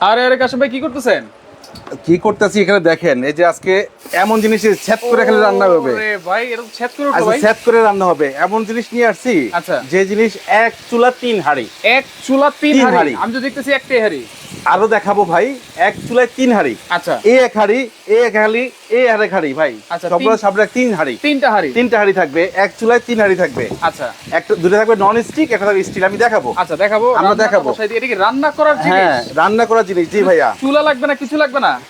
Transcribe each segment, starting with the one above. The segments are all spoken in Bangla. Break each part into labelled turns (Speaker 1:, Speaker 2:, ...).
Speaker 1: আরে আরে কাশেম ভাই কি করতেছেন?
Speaker 2: কি করতেছি এখানে দেখেন এই যে আজকে এমন জিনিস ছেদ করে খেলে রান্না হবে।
Speaker 1: ভাই এরকম ছেদ করে
Speaker 2: আচ্ছা ছেদ করে রান্না হবে। এমন জিনিস নিয়ে আসছি
Speaker 1: আচ্ছা।
Speaker 2: যে জিনিস এক চুলা তিন হাড়ি।
Speaker 1: এক চুলা তিন
Speaker 2: তিন
Speaker 1: হাড়ি। আমি তো দেখতেছি একটাই হাড়ি।
Speaker 2: আরও দেখাবো ভাই। এক চুলায় তিন হাড়ি।
Speaker 1: আচ্ছা।
Speaker 2: এই এক হাড়ি এই এক হাড়ি এই আর এক হাড়ি ভাই।
Speaker 1: আচ্ছা,
Speaker 2: সবগুলো
Speaker 1: তিন-
Speaker 2: সাবরা তিন হাড়ি।
Speaker 1: তিনটা হাড়ি?
Speaker 2: তিনটা হাড়ি থাকবে এক চুলায় তিন হাড়ি থাকবে।
Speaker 1: আচ্ছা।
Speaker 2: একটা দুটো থাকবে নন স্টিক একটা থাকবে স্টিল আমি দেখাবো।
Speaker 1: আচ্ছা দেখাবো।
Speaker 2: আমরা দেখাবো।
Speaker 1: বসাই এটা কি রান্না করার জিনিস?
Speaker 2: হ্যাঁ রান্না করার জিনিস জি ভাইয়া।
Speaker 1: চুলা লাগবে না কিছু লাগবে না?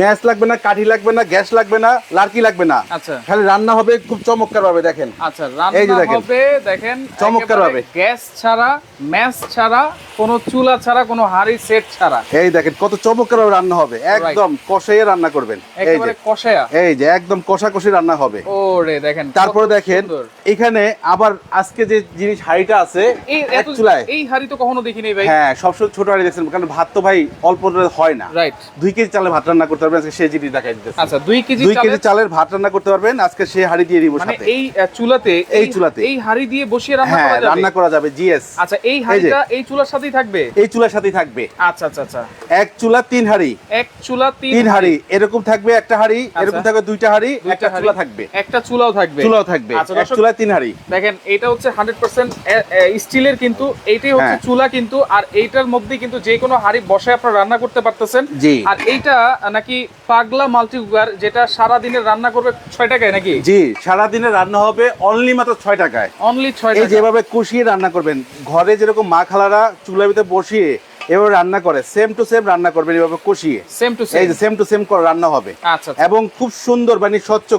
Speaker 2: ম্যাচ লাগবে না কাঠি লাগবে না গ্যাস লাগবে না লাড়কি লাগবে না।
Speaker 1: আচ্ছা।
Speaker 2: খালি রান্না হবে খুব চমৎকার ভাবে দেখেন।
Speaker 1: আচ্ছা রান্না হবে দেখেন
Speaker 2: চমৎকার ভাবে।
Speaker 1: গ্যাস ছাড়া ম্যাচ ছাড়া কোনো চুলা ছাড়া কোনো হাড়ি সেট ছাড়া।
Speaker 2: এই দেখেন কত চমৎকার ভাবে রান্না হবে। একদম কষাইয়ে রান্না করবেন। এই যে।
Speaker 1: কষায়া।
Speaker 2: এই যে একদম কষা কষি রান্না হবে।
Speaker 1: ওরে দেখেন
Speaker 2: তারপরে দেখেন এখানে আবার আজকে যে জিনিস হাড়িটা আছে
Speaker 1: এই
Speaker 2: এক
Speaker 1: এত
Speaker 2: চুলায়।
Speaker 1: এই হাড়ি তো কখনো দেখিনি ভাই।
Speaker 2: হ্যাঁ সবসময় ছোট হাড়ি দেখছেন কারণ ভাত তো ভাই অল্প হয় না।
Speaker 1: রাইট
Speaker 2: দুই কেজি চালে ভাত রান্না করতে পারবেন আজকে সেই জিনিস দেখাই দিতেছে।
Speaker 1: আচ্ছা দুই কেজি
Speaker 2: দুই কেজি
Speaker 1: চালের-
Speaker 2: ভাত রান্না করতে পারবেন আজকে সেই হাড়ি দিয়ে দিব
Speaker 1: মানে
Speaker 2: সাথে।
Speaker 1: এই চুলাতে
Speaker 2: এই চুলাতে।
Speaker 1: এই হাড়ি দিয়ে বসিয়ে রান্না
Speaker 2: হ্যাঁ
Speaker 1: করা যাবে?
Speaker 2: রান্না করা যাবে জিএস।
Speaker 1: আচ্ছা এই হাড়িটা এই চুলার সাথেই থাকবে?
Speaker 2: এই চুলার সাথেই থাকবে।
Speaker 1: আচ্ছা আচ্ছা আচ্ছা।
Speaker 2: এক চুলা তিন হাড়ি।
Speaker 1: এক চুলা তিন
Speaker 2: তিন হাড়ি। এরকম থাকবে একটা হাড়ি এরকম থাকবে দুইটা হাড়ি একটা চুলা থাকবে।
Speaker 1: একটা চুলাও থাকবে।
Speaker 2: চুলাও থাকবে।
Speaker 1: আচ্ছা
Speaker 2: এক চুলায় তিন হাড়ি।
Speaker 1: দেখেন এটা হচ্ছে হান্ড্রেড পার্সেন্ট স্টিলের কিন্তু এইটাই হচ্ছে
Speaker 2: হ্যাঁ।
Speaker 1: চুলা কিন্তু আর এইটার মধ্যে কিন্তু যে কোনো হাড়ি বসে আপনারা রান্না করতে পারতেছেন। আর এইটা নাকি পাগলা মাল্টি কুকার যেটা সারা দিনে রান্না করবে ছয় টাকায় নাকি?
Speaker 2: জি সারাদিনে রান্না হবে অনলি মাত্র ছয় টাকায়।
Speaker 1: অনলি ছয়
Speaker 2: এই যেভাবে কষিয়ে রান্না করবেন ঘরে যেরকম মা খালারা চুলার ভিতরে বসিয়ে এভাবে রান্না করে সেম টু সেম রান্না করবেন এভাবে কষিয়ে।
Speaker 1: সেম টু
Speaker 2: এই যে সেম টু সেম রান্না হবে।
Speaker 1: আচ্ছা
Speaker 2: এবং খুব সুন্দর মানে স্বচ্ছ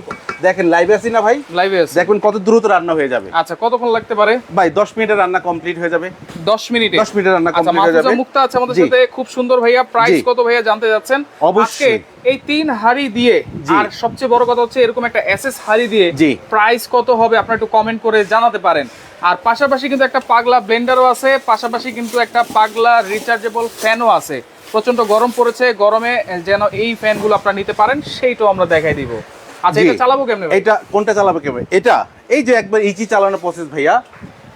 Speaker 2: দেখেন লাইভে আছি না ভাই?
Speaker 1: লাইভে আছে।
Speaker 2: কত দ্রুত রান্না হয়ে যাবে।
Speaker 1: আচ্ছা কতক্ষণ লাগতে পারে?
Speaker 2: ভাই দশ মিনিটে রান্না কমপ্লিট হয়ে যাবে।
Speaker 1: দশ মিনিটে?
Speaker 2: দশ মিনিটে রান্না
Speaker 1: আচ্ছা
Speaker 2: কমপ্লিট হয়ে যাবে।
Speaker 1: মুক্তা আছে আমাদের সাথে। খুব সুন্দর ভাইয়া। প্রাইস কত ভাইয়া জানতে যাচ্ছেন?
Speaker 2: অবশ্যই।
Speaker 1: এই তিন হাড়ি দিয়ে আর সবচেয়ে বড় কথা হচ্ছে এরকম একটা এসএস হাড়ি দিয়ে। প্রাইস কত হবে আপনারা একটু কমেন্ট করে জানাতে পারেন। আর পাশাপাশি কিন্তু একটা পাগলা ব্লেন্ডারও আছে পাশাপাশি কিন্তু একটা পাগলা রিচার্জেবল ফ্যানও আছে। প্রচণ্ড গরম পড়েছে গরমে যেন এই ফ্যানগুলো আপনারা নিতে পারেন সেইটাও আমরা দেখাই দিব। আচ্ছা এটা চালাবো কেমনে?
Speaker 2: এটা কোনটা চালাবো কেমন? এটা এই যে একবার ইজি চালানো প্রসেস ভাইয়া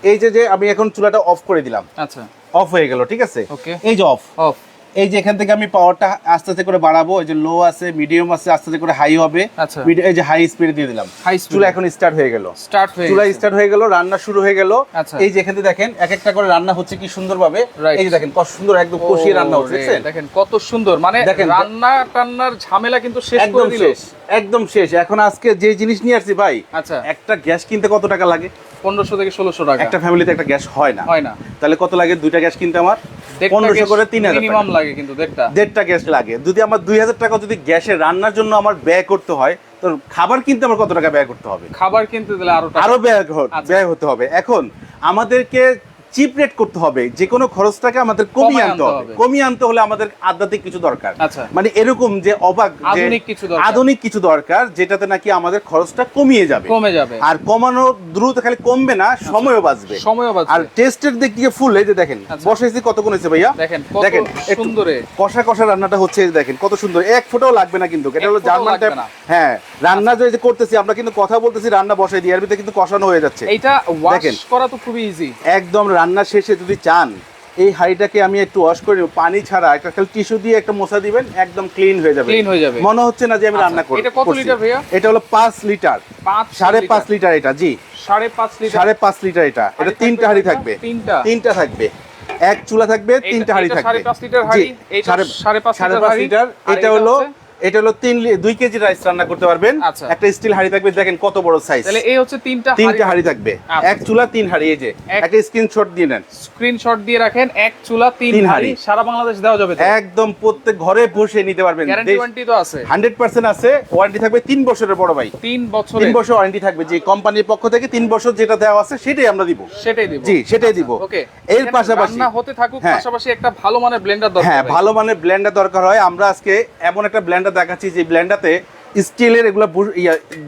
Speaker 2: এই যে যে আমি এখন চুলাটা অফ করে দিলাম।
Speaker 1: আচ্ছা।
Speaker 2: অফ হয়ে গেল ঠিক আছে?
Speaker 1: Okay.
Speaker 2: এই যে অফ
Speaker 1: অফ
Speaker 2: এই যে এখান থেকে আমি পাওয়ারটা আস্তে আস্তে করে বাড়াবো এই যে লো আছে মিডিয়াম আছে আস্তে আস্তে করে হাই হবে
Speaker 1: আচ্ছা।
Speaker 2: এই যে হাই স্পিডে দিয়ে দিলাম।
Speaker 1: হাই স্পিড
Speaker 2: চুলা এখন স্টার্ট হয়ে গেল।
Speaker 1: স্টার্ট হয়ে
Speaker 2: চুলা স্টার্ট হয়ে গেল রান্না শুরু হয়ে গেল।
Speaker 1: আচ্ছা।
Speaker 2: এই যে এখান থেকে দেখেন এক একটা করে রান্না হচ্ছে কি সুন্দরভাবে. এই যে দেখেন কত সুন্দর একদম কষিয়ে রান্না হচ্ছে
Speaker 1: দেখেন কত সুন্দর। মানে
Speaker 2: দেখেন,
Speaker 1: রান্না টান্নার ঝামেলা কিন্তু শেষ করে দিল।
Speaker 2: একদম শেষ। এখন আজকে যে জিনিস নিয়ে আসছি ভাই
Speaker 1: আচ্ছা।
Speaker 2: একটা গ্যাস কিনতে কত টাকা লাগে?
Speaker 1: পনেরোশো থেকে ষোলোশো টাকা।
Speaker 2: একটা ফ্যামিলিতে একটা গ্যাস হয় না।
Speaker 1: হয় না।
Speaker 2: তাহলে কত লাগে? দুইটা গ্যাস কিনতে আমার? পনেরোশো করে তিন হাজার
Speaker 1: মিনিমাম লাগে কিন্তু দেড়টা।
Speaker 2: দেড়টা গ্যাস লাগে। যদি আমার দুই হাজার টাকা যদি গ্যাসে রান্নার জন্য আমার ব্যয় করতে হয় তো খাবার কিনতে আমার কত টাকা ব্যয় করতে হবে?
Speaker 1: খাবার কিনতে দিলে আরও টাকা।
Speaker 2: আরও ব্যয়
Speaker 1: আচ্ছা।
Speaker 2: ব্যয় হতে হবে। এখন আমাদেরকে চিপ রেট করতে হবে যে কোনো খরচটাকে আমাদের কমিয়ে আনতে হবে। কমিয়ে আনতে হলে আমাদের আধ্যাত্মিক কিছু দরকার।
Speaker 1: আচ্ছা।
Speaker 2: মানে এরকম যে অবাক
Speaker 1: আধুনিক কিছু দরকার।
Speaker 2: আধুনিক কিছু দরকার যেটাতে নাকি আমাদের খরচটা কমিয়ে যাবে।
Speaker 1: কমে যাবে।
Speaker 2: আর কমানো দ্রুত খালি কমবে না সময়ও বাঁচবে।
Speaker 1: সময়ও বাঁচবে।
Speaker 2: আর টেস্টের দিক থেকে ফুল এই যে দেখেন
Speaker 1: আচ্ছা।
Speaker 2: বসাইছি কতক্ষণ হয়েছে ভাইয়া?
Speaker 1: দেখেন
Speaker 2: দেখেন
Speaker 1: সুন্দরে
Speaker 2: কষা কষা রান্নাটা হচ্ছে এই দেখেন কত সুন্দর। এক ফোঁটাও লাগবে না কিন্তু এটা হলো জার্মান টাইপ হ্যাঁ রান্না যে যে করতেছি আমরা কিন্তু কথা বলতেছি রান্না বসাই দিই এর ভিতরে কিন্তু কষানো হয়ে যাচ্ছে।
Speaker 1: এটা ওয়াশ করা তো খুবই ইজি
Speaker 2: একদম রান্না শেষে যদি চান এই হাঁড়িটাকে আমি একটু ওয়াশ করে নেব, পানি ছাড়া একটা খালি টিস্যু দিয়ে একটা মোছা দিবেন একদম ক্লিন হয়ে যাবে।
Speaker 1: Clean হয়ে যাবে।
Speaker 2: মনে হচ্ছে না যে আমি
Speaker 1: আচ্ছা,
Speaker 2: রান্না করি
Speaker 1: এটা কত লিটার ভাইয়া?
Speaker 2: এটা হলো পাঁচ লিটার
Speaker 1: পাঁচ
Speaker 2: সাড়ে
Speaker 1: লিটার।
Speaker 2: পাঁচ লিটার এটা জি।
Speaker 1: সাড়ে পাঁচ লিটার
Speaker 2: সাড়ে পাঁচ লিটার এটা। এটা তিনটা হাঁড়ি থাকবে।
Speaker 1: তিনটা।
Speaker 2: তিনটা থাকবে। এক চুলা থাকবে তিনটা হাঁড়ি থাকবে।
Speaker 1: সাড়ে পাঁচ লিটার
Speaker 2: জি,
Speaker 1: হাঁড়ি, পাঁচ
Speaker 2: সাড়ে
Speaker 1: লিটার
Speaker 2: পাঁচ লিটার এটা
Speaker 1: এটা
Speaker 2: হলো? এটা হলো তিন দুই কেজি রাইস রান্না করতে পারবেন।
Speaker 1: আচ্ছা।
Speaker 2: একটা স্টিল হাঁড়ি থাকবে দেখেন কত বড় সাইজ
Speaker 1: তাহলে এই হচ্ছে তিনটা
Speaker 2: তিনটা হাঁড়ি থাকবে।
Speaker 1: আচ্ছা।
Speaker 2: এক চুলা তিন হাঁড়ি এই যে। একটা স্ক্রিনশট দিয়ে নেন।
Speaker 1: স্ক্রিনশট দিয়ে রাখেন এক চুলা তিন হাড়ি। সারা বাংলাদেশ দেওয়া যাবে
Speaker 2: একদম প্রত্যেক ঘরে বসে নিতে পারবেন।
Speaker 1: গ্যারান্টি তো আছে।
Speaker 2: হান্ড্রেড পার্সেন্ট আছে ওয়ারেন্টি থাকবে তিন বছরের বড় ভাই।
Speaker 1: তিন বছরে
Speaker 2: তিন বছর ওয়ারেন্টি থাকবে। যে কোম্পানির পক্ষ থেকে তিন বছর যেটা দেওয়া আছে সেটাই আমরা দিব।
Speaker 1: সেটাই দিব।
Speaker 2: জি সেটাই দিব।
Speaker 1: ওকে
Speaker 2: এর পাশাপাশি
Speaker 1: রান্না হতে থাকুক
Speaker 2: হ্যাঁ।
Speaker 1: পাশাপাশি একটা ভালো মানের ব্লেন্ডার দরকার
Speaker 2: হ্যাঁ ভালো মানের ব্লেন্ডার দরকার হয়। আমরা আজকে এমন একটা ব্লেন্ডার দেখাচ্ছি যে ব্লেন্ডারতে স্টিলের এগুলো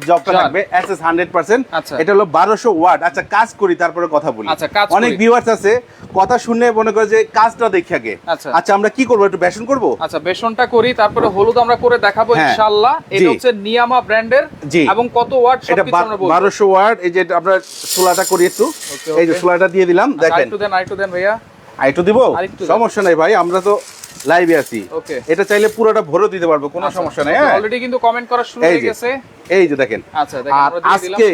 Speaker 2: জবটা। থাকবে এসএস হান্ড্রেড পার্সেন্ট। এটা হলো বারোশো ওয়াট আচ্ছা কাজ করি তারপরে কথা বলি
Speaker 1: আচ্ছা,
Speaker 2: অনেক ভিউয়ার্স আছে কথা শুনে মনে করে যে কাজটা দেখে আগে
Speaker 1: আচ্ছা।
Speaker 2: আচ্ছা আমরা কি করব একটু বেসন করব
Speaker 1: আচ্ছা বেসনটা করি তারপরে হলুদ আমরা করে দেখাবো
Speaker 2: হ্যাঁ।
Speaker 1: ইনশাআল্লাহ এটা। হচ্ছে নিয়ামা ব্র্যান্ডের
Speaker 2: জি।
Speaker 1: এবং কত ওয়াট
Speaker 2: এটা
Speaker 1: আমরা
Speaker 2: বারোশো ওয়াট এই যে আমরা চুলাটা করি একটু এই যে. চুলাটা দিয়ে দিলাম
Speaker 1: আচ্ছা,
Speaker 2: দেখেন
Speaker 1: আরেকটু দেন আরেকটু দেন ভাইয়া
Speaker 2: আরেকটু দিব। সমস্যা নাই ভাই আমরা তো লাইভে আছি।
Speaker 1: ওকে
Speaker 2: এটা চাইলে পুরোটা ভরে দিতে পারব কোনো সমস্যা নেই হ্যাঁ?
Speaker 1: অলরেডি কিন্তু কমেন্ট করা শুরু হয়ে গেছে।
Speaker 2: এই যে দেখেন।
Speaker 1: আচ্ছা।
Speaker 2: আজকে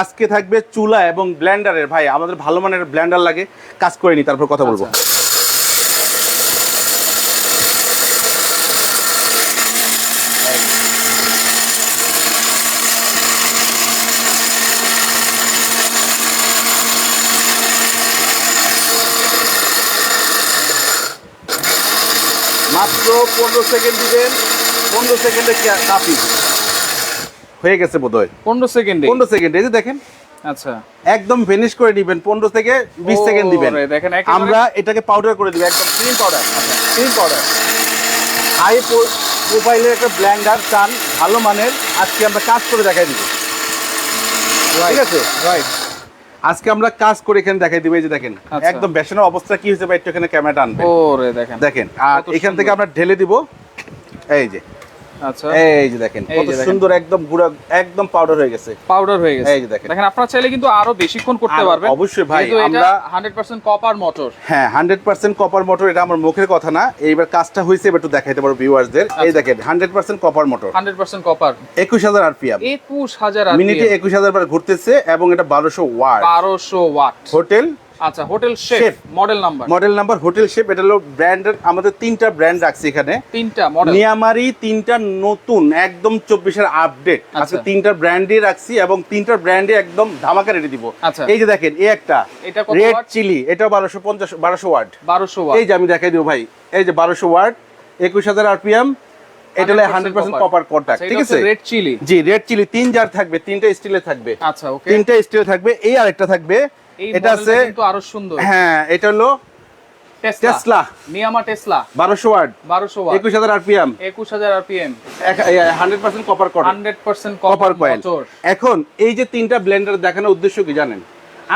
Speaker 2: আজকে থাকবে চুলা এবং ব্লেন্ডারের ভাই আমাদের ভালো মানের ব্লেন্ডার লাগে কাজ করে নি তারপর কথা বলব। পনেরো সেকেন্ড দিবেন পনেরো সেকেন্ডে কাফি। হয়ে গেছে বোধ হয়
Speaker 1: পনেরো সেকেন্ডে?
Speaker 2: পনেরো সেকেন্ড এই যে দেখেন।
Speaker 1: আচ্ছা।
Speaker 2: একদম ফিনিশ করে দিবেন পনেরো থেকে বিশ সেকেন্ড দিবেন।
Speaker 1: দেখেন
Speaker 2: আমরা এটাকে পাউডার করে দিব একদম cream powder cream powder high প্রোফাইলের একটা ব্ল্যান্ডার চান ভালো মানের। আজকে আমরা কাজ করে দেখাই দিব। ঠিক আছে?
Speaker 1: রাইট
Speaker 2: আজকে আমরা কাজ করে এখানে দেখাই দিব এই যে দেখেন
Speaker 1: আচ্ছা।
Speaker 2: একদম বেসনের অবস্থা কি হয়েছে ভাই একটু এখানে ক্যামেরাটা আনবে
Speaker 1: ওরে দেখেন
Speaker 2: দেখেন আর এখান থেকে আমরা ঢেলে দিব এই যে
Speaker 1: আচ্ছা।
Speaker 2: এই যে দেখেন কত সুন্দর একদম গুঁড়া একদম পাউডার হয়ে গেছে।
Speaker 1: পাউডার হয়ে গেছে।
Speaker 2: এই যে দেখেন।
Speaker 1: দেখেন আপনারা চাইলে কিন্তু আরও বেশিক্ষণ করতে পারবেন।
Speaker 2: অবশ্যই ভাই, আমরা-
Speaker 1: 100% কপার মোটর
Speaker 2: হ্যাঁ কপার মোটর এটা আমার মুখের কথা না। এইবার কাজটা একটু দেখাইতে ভিউয়ার্সদের এই
Speaker 1: আচ্ছা।
Speaker 2: দেখেন hundred percent copper motor
Speaker 1: 100% copper
Speaker 2: একুশ হাজার আরপিএম
Speaker 1: 21000
Speaker 2: মিনিটে একুশ হাজার বার ঘুরতেছে এবং এটা বারোশো ওয়াট।
Speaker 1: 1200 ওয়াট।
Speaker 2: হোটেল
Speaker 1: আচ্ছা hotel chef model number
Speaker 2: model number hotel chef এটা হলো ব্র্যান্ডের আমাদের তিনটা ব্র্যান্ড রাখছি এখানে।
Speaker 1: তিনটা মডেল
Speaker 2: নিয়ামারি তিনটা নতুন একদম চব্বিশের আপডেট আজকে
Speaker 1: আচ্ছা।
Speaker 2: তিনটা ব্র্যান্ডই রাখছি এবং তিনটা ব্র্যান্ডে একদম ধামাকা রেডি দিব।
Speaker 1: আচ্ছা।
Speaker 2: এই যে দেখেন এই একটা।
Speaker 1: এটা
Speaker 2: রেড চিলি এটা বারোশো পঞ্চাশ বারোশো ওয়াট
Speaker 1: 1200 ওয়াট
Speaker 2: এই যে আমি দেখাই দিব ভাই এই যে বারোশো ওয়াট একুশ হাজার আরপিএম এটা হলো
Speaker 1: 100%
Speaker 2: হান্ড্রেড পার্সেন্ট। কপার কন্ট্যাক্ট
Speaker 1: আচ্ছা,
Speaker 2: ঠিক আছে?
Speaker 1: রেড চিলি
Speaker 2: জি রেড চিলি তিন জার থাকবে তিনটা স্টিলে থাকবে।
Speaker 1: আচ্ছা
Speaker 2: তিনটা স্টিলে থাকবে এই আরেকটা থাকবে এটা আছে
Speaker 1: কিন্তু আরও সুন্দর।
Speaker 2: হ্যাঁ এটা হলো
Speaker 1: টেসলা নিয়ামা টেসলা
Speaker 2: বারোশো ওয়াট।
Speaker 1: 1200 ওয়াট।
Speaker 2: একুশ হাজার RPM.
Speaker 1: 21000 RPM.
Speaker 2: Hundred percent copper contact
Speaker 1: 100%
Speaker 2: copper
Speaker 1: copper
Speaker 2: coil এখন এই যে তিনটা ব্লেন্ডার দেখানোর উদ্দেশ্য কি জানেন?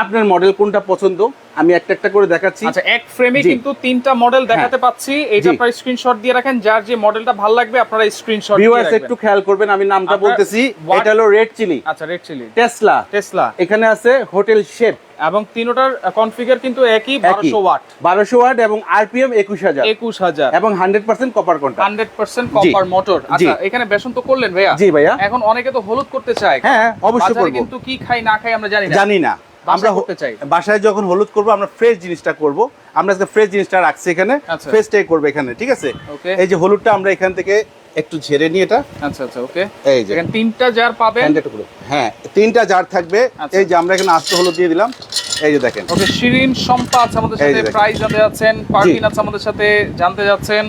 Speaker 2: আপনার মডেল কোনটা পছন্দ? আমি একটা একটা করে দেখাচ্ছি।
Speaker 1: আচ্ছা এক ফ্রেমে কিন্তু তিনটা মডেল দেখাতে পাচ্ছি। এইটা। আপনারা স্ক্রিনশট দিয়ে রাখেন যার যে মডেলটা ভালো লাগবে আপনারা স্ক্রিনশট দিয়ে
Speaker 2: ভিউয়ার্স
Speaker 1: রাখবেন।
Speaker 2: একটু খেয়াল করবেন আমি নামটা বলতেছি। এটা হলো রেড চিলি
Speaker 1: আচ্ছা রেড চিলি
Speaker 2: টেসলা
Speaker 1: টেসলা
Speaker 2: এখানে আছে হোটেল শেপ
Speaker 1: এবং তিনোটার কনফিগার কিন্তু একই 1200 ওয়াট
Speaker 2: বারোশো ওয়াট এবং আরপিএম একুশ হাজার।
Speaker 1: 21000
Speaker 2: এবং hundred percent copper contact
Speaker 1: 100% copper motor আচ্ছা এখানে বেসন তো করলেন ভাইয়া?
Speaker 2: জি ভাইয়া।
Speaker 1: এখন অনেকে তো হলুদ করতে চায়।
Speaker 2: হ্যাঁ অবশ্যই করব।
Speaker 1: কিন্তু কি খাই না খাই আমরা জানি না।
Speaker 2: জানি না। আমরা
Speaker 1: করতে চাই।
Speaker 2: বাসায় যখন হলুদ করব আমরা ফ্রেশ জিনিসটা করব। আমরা আজকে ফ্রেশ জিনিসটা রাখছি এখানে।
Speaker 1: আচ্ছা।
Speaker 2: ফ্রেশটাই করবে এখানে ঠিক আছে? এই যে হলুদটা আমরা এখান থেকে একটু ঝেড়ে নিয়ে এটা।
Speaker 1: আচ্ছা আচ্ছা ওকে।
Speaker 2: এই যে।
Speaker 1: এখানে তিনটা জার
Speaker 2: করে হ্যাঁ তিনটা জার থাকবে।
Speaker 1: আচ্ছা।
Speaker 2: এই যে আমরা এখানে আস্ত হলুদ দিয়ে দিলাম। এই যে দেখেন।
Speaker 1: ওকে শিরিন সম্পা আমাদের সাথে। প্রাইস জানতে যাচ্ছেন পারভিন আছে আমাদের সাথে জানতে যাচ্ছেন।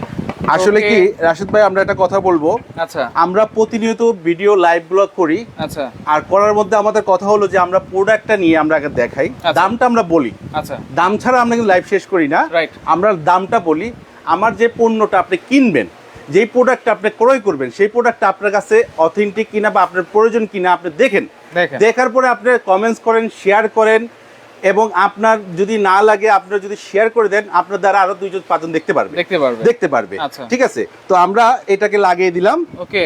Speaker 2: আসলে কি রাশিদ ভাই আমরা একটা কথা বলব।
Speaker 1: আচ্ছা।
Speaker 2: আমরা প্রতিনিয়ত ভিডিও লাইভ ব্লগ করি।
Speaker 1: আচ্ছা।
Speaker 2: আর করার মধ্যে আমাদের কথা হলো যে আমরা প্রোডাক্টটা নিয়ে আমরা আগে দেখাই।
Speaker 1: আচ্ছা।
Speaker 2: দামটা আমরা বলি।
Speaker 1: আচ্ছা।
Speaker 2: দাম ছাড়া আমরা কিন্তু লাইভ শেষ করি না।
Speaker 1: Right.
Speaker 2: আমরা দামটা বলি আমার যে পণ্যটা আপনি কিনবেন যেই প্রোডাক্টটা আপনি ক্রয় করবেন সেই প্রোডাক্টটা আপনার কাছে অথেন্টিক কিনা বা আপনার প্রয়োজন কিনা আপনি দেখেন। দেখার পরে আপনি কমেন্টস করেন শেয়ার করেন এবং আপনার যদি না লাগে আপনার যদি শেয়ার করে দেন আপনার দ্বারা আরও দুইজন পাঁচজন দেখতে পারবে।
Speaker 1: দেখতে পারবে।
Speaker 2: দেখতে পারবে।
Speaker 1: আচ্ছা।
Speaker 2: ঠিক আছে? তো আমরা এটাকে লাগিয়ে দিলাম।
Speaker 1: ওকে।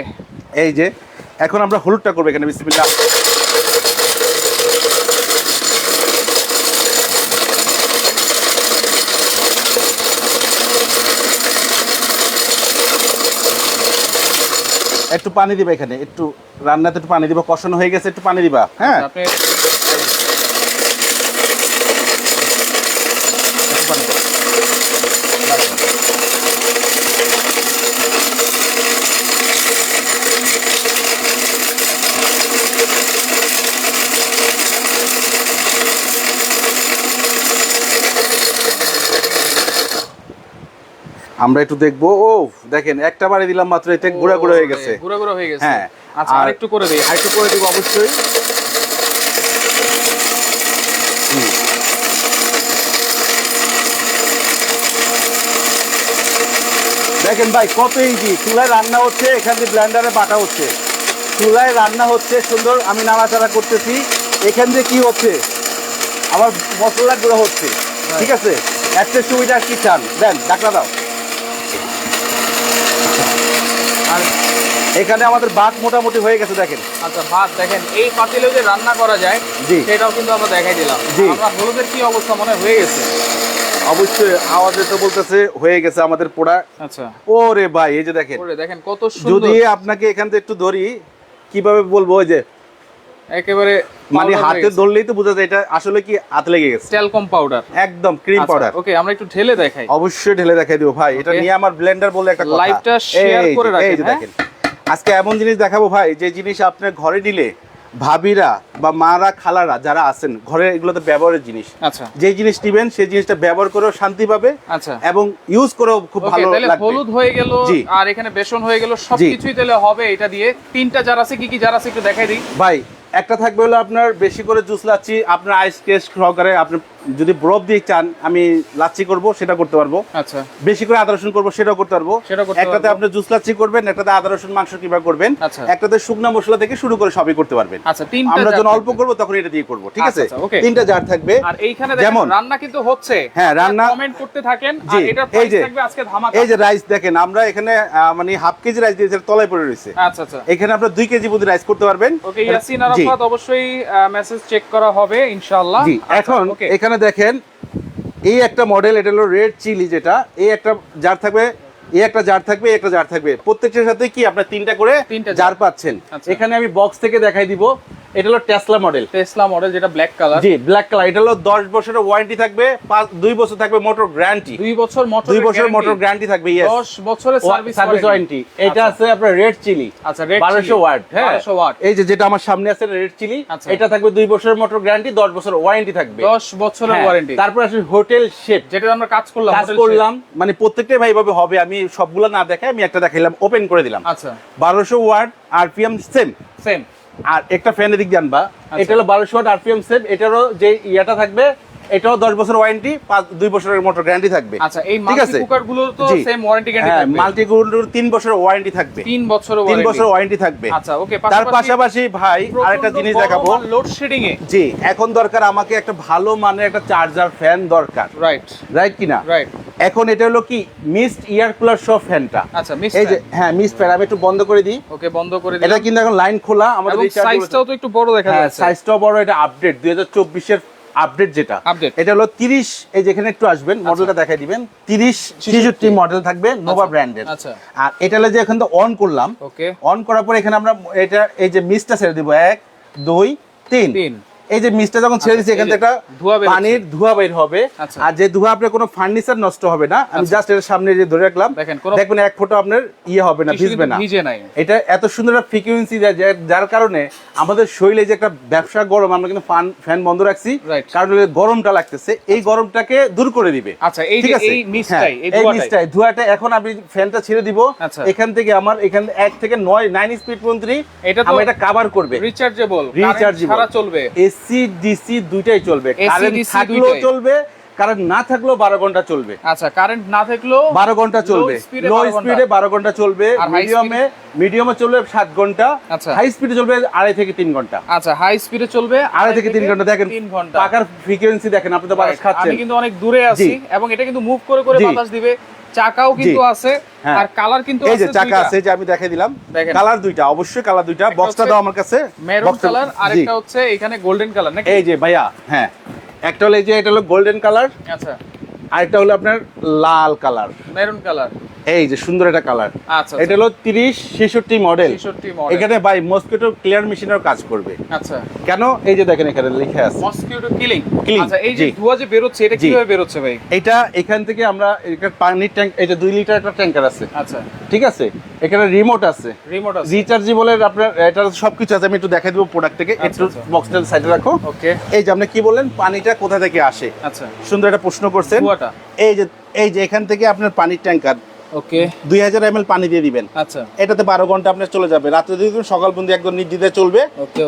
Speaker 2: এই যে এখন আমরা হলুদটা করব এখানে বিসমিল্লাহ। একটু পানি দিবা এখানে একটু রান্নাতে একটু পানি দিবা কষানো হয়ে গেছে একটু পানি দিবা হ্যাঁ? আমরা একটু দেখব। ও দেখেন একটা বাড়ি দিলাম মাত্র এতে গুঁড়া গুঁড়া হয়ে গেছে।
Speaker 1: গুঁড়া গুঁড়া হয়ে গেছে।
Speaker 2: হ্যাঁ
Speaker 1: আচ্ছা
Speaker 2: আর-
Speaker 1: আরেকটু করে দেই।
Speaker 2: আরেকটু করে দিব অবশ্যই। দেখেন ভাই কত ইজি চুলায় রান্না হচ্ছে এখান থেকে ব্লেন্ডারে বাটা হচ্ছে। চুলায় রান্না হচ্ছে সুন্দর আমি নাড়াচাড়া করতেছি। এখান দিয়ে কি হচ্ছে? আমার মশলা গুঁড়ো হচ্ছে। ঠিক আছে? একটা সুবিধা কি চান। দেন ডাকনা দাও। আর এখানে আমাদের ভাত মোটামুটি হয়ে গেছে দেখেন।
Speaker 1: আচ্ছা ভাত দেখেন এই পাতিলেও যে রান্না করা যায়
Speaker 2: জি।
Speaker 1: সেটাও কিন্তু আমরা দেখাই দিলাম।
Speaker 2: জি।
Speaker 1: আমরা হলুদের কি অবস্থা মনে হয়ে? গেছে।
Speaker 2: অবশ্যই আওয়াজে তো বলতেছে হয়ে গেছে আমাদের পোড়া
Speaker 1: আচ্ছা।
Speaker 2: ওরে ভাই এই যে দেখেন।
Speaker 1: দেখেন কত
Speaker 2: যদি আপনাকে এখান থেকে একটু ধরি কীভাবে বলব ওই যে
Speaker 1: একেবারে
Speaker 2: মানে হাতে ধরলেই তো বোঝা যায় এটা আসলে কি হাত লেগে গেছে।
Speaker 1: পাউডার
Speaker 2: একদম ক্রিম পাউডার
Speaker 1: ওকে আমরা একটু ঢেলে দেখাই।
Speaker 2: অবশ্যই ঢেলে দেখাই দিও ভাই। এটা নিয়ে আমার ব্লেন্ডার বলে একটা কথা।
Speaker 1: Live টা share
Speaker 2: এই যে,
Speaker 1: করে রাখেন,
Speaker 2: যে
Speaker 1: হ্যাঁ?
Speaker 2: দেখেন আজকে এমন জিনিস দেখাবো ভাই যে জিনিস আপনার ঘরে দিলে ভাবিরা বা মারা খালারা যারা আছেন ঘরে এগুলো তো ব্যবহারের জিনিস।
Speaker 1: আচ্ছা।
Speaker 2: যে জিনিস নিবেন সেই জিনিসটা ব্যবহার করেও শান্তি পাবে
Speaker 1: আচ্ছা।
Speaker 2: এবং ইউজ করেও খুব ভালো লাগবে।
Speaker 1: হলুদ হয়ে গেল আর এখানে বেসন হয়ে গেল সবকিছুই তাহলে হবে এটা দিয়ে। তিনটা জার আছে কি কি জার আছে একটু দেখাই দিই।
Speaker 2: ভাই একটা থাকবে হলো আপনার বেশি করে জুস লাচ্ছি আপনার আইস টেস্ট সহকারে আপনি যদি বরফ দিয়ে চান আমি লাচ্ছি করব সেটা করতে পারব।
Speaker 1: আচ্ছা।
Speaker 2: বেশি করে আদা রসুন করব সেটাও করতে পারব। একটাতে আপনি জুস লাচ্ছি করবেন একটাতে আদা রসুন মাংস কীভাবে করবেন।
Speaker 1: আচ্ছা।
Speaker 2: একটাতে শুকনা মশলা থেকে শুরু করে সবই করতে পারবেন।
Speaker 1: আচ্ছা
Speaker 2: আমরা যখন অল্প। করব তখন এটা দিয়ে করব ঠিক আছে?
Speaker 1: আচ্ছা, আচ্ছা, okay।
Speaker 2: তিনটা জার থাকবে।
Speaker 1: আর এইখানে দেখেন
Speaker 2: যেমন
Speaker 1: রান্না কিন্তু হচ্ছে।
Speaker 2: হ্যাঁ, রান্না-
Speaker 1: কমেন্ট করতে থাকেন আর
Speaker 2: এই
Speaker 1: প্রাইস থাকবে আজকে ধামাকা।
Speaker 2: এই যে রাইস দেখেন আমরা এখানে মানে হাফ কেজি রাইস দিয়েছি তলায় পড়ে রয়েছে।
Speaker 1: আচ্ছা আচ্ছা।
Speaker 2: এখানে আপনার দুই কেজি মধ্যে রাইস করতে পারবেন।
Speaker 1: ওকে ইয়াসিন
Speaker 2: জি।
Speaker 1: আরাফাত অবশ্যই মেসেজ চেক করা হবে ইনশাআল্লাহ।
Speaker 2: জি
Speaker 1: আচ্ছা,
Speaker 2: এখন এখানে দেখেন এই একটা মডেল এটা হলো রেড চিলি যেটা এই একটা যার থাকবে এই একটা জার থাকবে একটা জার থাকবে। প্রত্যেকটার সাথে কি আপনার তিনটা করে
Speaker 1: জার।
Speaker 2: পাচ্ছেন?
Speaker 1: আচ্ছা।
Speaker 2: এখানে আমি বক্স থেকে দেখাই দিব। এটা হলো টেসলা মডেল
Speaker 1: টেসলা মডেল যেটা ব্ল্যাক কালার
Speaker 2: জি ব্ল্যাক কালার এটা হলো দশ বছরের ওয়ারেন্টি থাকবে বছর থাকবে মোটর গ্যারান্টি
Speaker 1: বছর মোটর
Speaker 2: মোটর গ্যারান্টি থাকবে ইয়েস
Speaker 1: 10 বছরের সার্ভিস
Speaker 2: সার্ভিস ওয়ারেন্টি এটা আছে আপনার রেড চিলি
Speaker 1: আচ্ছা রেড
Speaker 2: 1200 ওয়াট হ্যাঁ।
Speaker 1: 1200 ওয়াট
Speaker 2: এই যে যেটা আমার সামনে আছে রেড চিলি
Speaker 1: আচ্ছা।
Speaker 2: এটা থাকবে দুই বছরের মোটর গ্যারান্টি দশ বছর ওয়ারেন্টি থাকবে।
Speaker 1: 10 বছরের
Speaker 2: হ্যাঁ,
Speaker 1: ওয়ারেন্টি
Speaker 2: তারপর আসলে হোটেল শেপ
Speaker 1: যেটা আমরা কাজ করলাম
Speaker 2: কাজ করলাম। মানে প্রত্যেকটাই ভাই ভাবে হবে। আমি সবগুলো না দেখে আমি একটা দেখাইলাম ওপেন করে দিলাম।
Speaker 1: আচ্ছা।
Speaker 2: বারোশো ওয়াট আরপিএম সেম
Speaker 1: সেম
Speaker 2: আর একটা ফ্যানের দিক জানবা। এটা হলো বারোশো ওয়াট আরপিএম সেম এটারও যে ইয়াটা থাকবে এটাও দশ বছর ওয়ারেন্টি দুই বছরের মোটর গ্যারান্টি থাকবে।
Speaker 1: আচ্ছা এই
Speaker 2: ঠিক
Speaker 1: মাল্টি
Speaker 2: আছে?
Speaker 1: কুকারগুলো তো সেম ওয়ারেন্টি গ্যারান্টি
Speaker 2: হ্যাঁ
Speaker 1: থাকবে।
Speaker 2: মাল্টি তিন বছরের ওয়ারেন্টি থাকবে।
Speaker 1: 3 বছরের
Speaker 2: তিন বছর ওয়ারেন্টি থাকবে।
Speaker 1: আচ্ছা ওকে
Speaker 2: তার পাশাপাশি ভাই আরেকটা জিনিস দেখাবো।
Speaker 1: লোড শেডিং এ।
Speaker 2: জি এখন দরকার আমাকে একটা ভালো মানের একটা চার্জার ফ্যান দরকার।
Speaker 1: রাইট
Speaker 2: রাইট কিনা?
Speaker 1: রাইট
Speaker 2: এখন এটা হলো কি? মিস্ট ইয়ার কুলার সব ফ্যানটা
Speaker 1: আচ্ছা মিস
Speaker 2: এই যে হ্যাঁ মিস্ট ফ্যান আমি একটু বন্ধ করে দিই।
Speaker 1: ওকে বন্ধ করে
Speaker 2: এটা কিন্তু এখন লাইন খোলা আমাদের
Speaker 1: সাইজটাও তো একটু বড় দেখা
Speaker 2: হ্যাঁ
Speaker 1: যাচ্ছে।
Speaker 2: সাইজটাও বড় এটা আপডেট দুই হাজার চব্বিশের আপডেট যেটা। এটা হলো তিরিশ এই যেখানে একটু আসবেন মডেলটা দেখাই দিবেন। তিরিশ ছেষট্টি মডেল থাকবে নোভা
Speaker 1: আচ্ছা,
Speaker 2: ব্র্যান্ডের
Speaker 1: আচ্ছা।
Speaker 2: আর এটা হলো যে এখন তো অন করলাম। অন করার পর এখানে আমরা এটা এই যে মিসটা ছেড়ে দিব এক দুই তিন। এই যে মিস্টটা যখন ছেড়ে
Speaker 1: আচ্ছা,
Speaker 2: দিচ্ছি এখান থেকে একটা পানির ধোঁয়া বের হবে।
Speaker 1: আচ্ছা।
Speaker 2: আর যে ধোঁয়া আপনার কোনো ফার্নিচার নষ্ট হবে না আমি
Speaker 1: আচ্ছা।
Speaker 2: জাস্ট এর সামনে যে ধরে রাখলাম
Speaker 1: দেখেন,
Speaker 2: দেখবেন এক ফোঁটা আপনার ইয়ে হবে না ভিজবে না। এটা এত সুন্দর একটা ফ্রিকুয়েন্সি যার কারণে আমাদের শরীরে যে একটা ব্যবসা গরম আমরা কিন্তু ফান ফ্যান বন্ধ রাখছি। কারণ গরমটা লাগতেছে এই গরমটাকে দূর করে দিবে।
Speaker 1: আচ্ছা, এই যে? এই মিস্টটাই,
Speaker 2: হ্যাঁ,
Speaker 1: এই
Speaker 2: এই মিস্টটাই ধোঁয়াটা এখন আমি ফ্যানটা ছেড়ে দিব।
Speaker 1: আচ্ছা।
Speaker 2: এখান থেকে আমার এখান এক থেকে নয় নাইন স্পিড পর্যন্ত
Speaker 1: এটা তো
Speaker 2: এটা কভার করবে।
Speaker 1: Rechargeable
Speaker 2: Rechargeable।
Speaker 1: সারা চলবে।
Speaker 2: এসি ডিসি দুইটাই চলবে। কারেন্ট থাকলেও চলবে কারেন্ট না থাকলেও বারো ঘণ্টা চলবে।
Speaker 1: আচ্ছা কারেন্ট না থাকলেও
Speaker 2: বারো ঘণ্টা চলবে। লো স্পিডে বারো ঘণ্টা। চলবে। মিডিয়ামে মিডিয়ামে চলবে সাত ঘণ্টা।
Speaker 1: আচ্ছা।
Speaker 2: হাই স্পিডে চলবে আড়াই থেকে তিন ঘণ্টা।
Speaker 1: আচ্ছা হাই স্পিডে চলবে
Speaker 2: আড়াই থেকে তিন ঘণ্টা। দেখেন
Speaker 1: তিন ঘণ্টা।
Speaker 2: পাকার ফ্রিকোয়েন্সি দেখেন আপনি তো বাতাস খাচ্ছেন।
Speaker 1: আমি কিন্তু অনেক দূরে আছি এবং এটা কিন্তু মুভ করে করে বাতাস দিবে। চাকাও কিন্তু আছে।
Speaker 2: হ্যাঁ।
Speaker 1: আর কালার কিন্তু
Speaker 2: এই যে চাকা আছে যে আমি দেখাই দিলাম। কালার দুইটা অবশ্যই কালার দুইটা। বক্সটা দাও আমার কাছে।
Speaker 1: মেরুন কালার আর একটা হচ্ছে এখানে গোল্ডেন কালার নাকি?
Speaker 2: এই যে ভাইয়া হ্যাঁ। একটা হলো এই যে এটা হলো গোল্ডেন কালার
Speaker 1: আচ্ছা।
Speaker 2: আরেকটা হলো আপনার লাল কালার।
Speaker 1: Maroon colour.
Speaker 2: এই যে সুন্দর একটা কালার।
Speaker 1: আচ্ছা
Speaker 2: এটা হলো তিরিশ ছেষট্টি মডেল।
Speaker 1: 66 মডেল।
Speaker 2: এখানে বাই মসকিটো ক্লিয়ার মেশিনের কাজ করবে।
Speaker 1: আচ্ছা।
Speaker 2: কেন? এই যে দেখেন এখানে লিখে আছে।
Speaker 1: মসকিউটো কিলিং
Speaker 2: Killing,
Speaker 1: আচ্ছা এই যে। ধোঁয়া যে বেরোচ্ছে এটা
Speaker 2: জি।
Speaker 1: কীভাবে বেরোচ্ছে ভাই?
Speaker 2: এটা এখান থেকে আমরা এটা পানির ট্যাঙ্ক এই যে দুই লিটার একটা ট্যাঙ্কার আছে।
Speaker 1: আচ্ছা।
Speaker 2: ঠিক আছে? এখানে রিমোট আছে।
Speaker 1: রিমোট আছে।
Speaker 2: রিচার্জেবলের আপনার এটা সবকিছু আছে আমি একটু দেখাই দেবো প্রোডাক্ট থেকে।
Speaker 1: আচ্ছা,
Speaker 2: একটু
Speaker 1: আচ্ছা।
Speaker 2: বক্সটা সাইডে রাখো।
Speaker 1: ওকে
Speaker 2: এই যে আপনি কি বললেন? পানিটা কোথা থেকে আসে?
Speaker 1: আচ্ছা।
Speaker 2: সুন্দর একটা প্রশ্ন করছেন।
Speaker 1: ধোঁয়াটা
Speaker 2: এই যে এই যে এখান থেকে আপনার পানির ট্যাঙ্কার।
Speaker 1: ওকে।
Speaker 2: দুই হাজার এম পানি দিয়ে দিবেন।
Speaker 1: আচ্ছা।
Speaker 2: এটাতে বারো ঘণ্টা আপনার চলে যাবে। রাত্রে দিবেন সকাল পর্যন্ত একদম নির্দিদে চলবে.